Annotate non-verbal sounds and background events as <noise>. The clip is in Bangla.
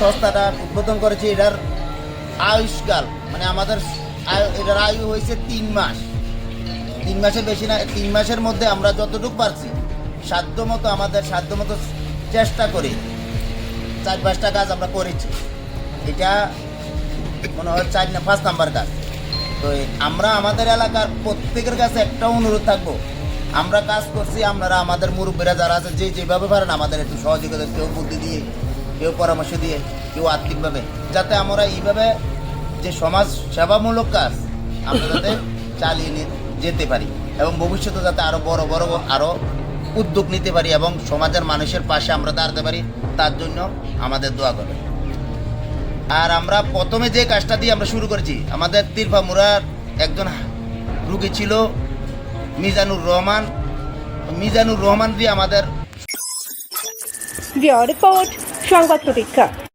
সংস্থাটা উদ্বোধন করেছি, এটার আয়ুষ্কাল মানে আমাদের এটার আয়ু হয়েছে তিন মাস। তিন মাসের বেশি না, তিন মাসের মধ্যে আমরা যতটুকু পারছি, সাধ্য মতো আমাদের, সাধ্য মতো চেষ্টা করি, চার পাঁচটা কাজ আমরা করেছি। এটা মনে হয় চার না, পাঁচ নাম্বার কাজ। তো আমরা আমাদের এলাকার প্রত্যেকের কাছে একটা অনুরোধ থাকব, আমরা কাজ করছি, আপনারা আমাদের মুরব্বীরা যারা আছে, যে যেভাবে পারেন আমাদের একটু সহযোগিতা কেউ বুদ্ধি দিয়ে কেউ পরামর্শ দিয়ে কেউ আর্থিকভাবে। যাতে আমরা এইভাবে যে সমাজ সেবামূলক কাজ আমরা যাতে <laughs> চালিয়ে নিয়ে যেতে পারি এবং ভবিষ্যতে যাতে আরও বড় বড় আরও উদ্যোগ নিতে পারি এবং সমাজের মানুষের পাশে আমরা দাঁড়াতে পারি তার জন্য আমাদের দোয়া করবেন। আর আমরা প্রথমে যে কাজটা দিয়ে আমরা শুরু করেছি আমাদের তিরফামুরার একজন রুগী ছিল মিজানুর রহমান। মিজানুর রহমান দিয়ে আমাদের রিপোর্ট সংবাদ প্রতীক্ষা।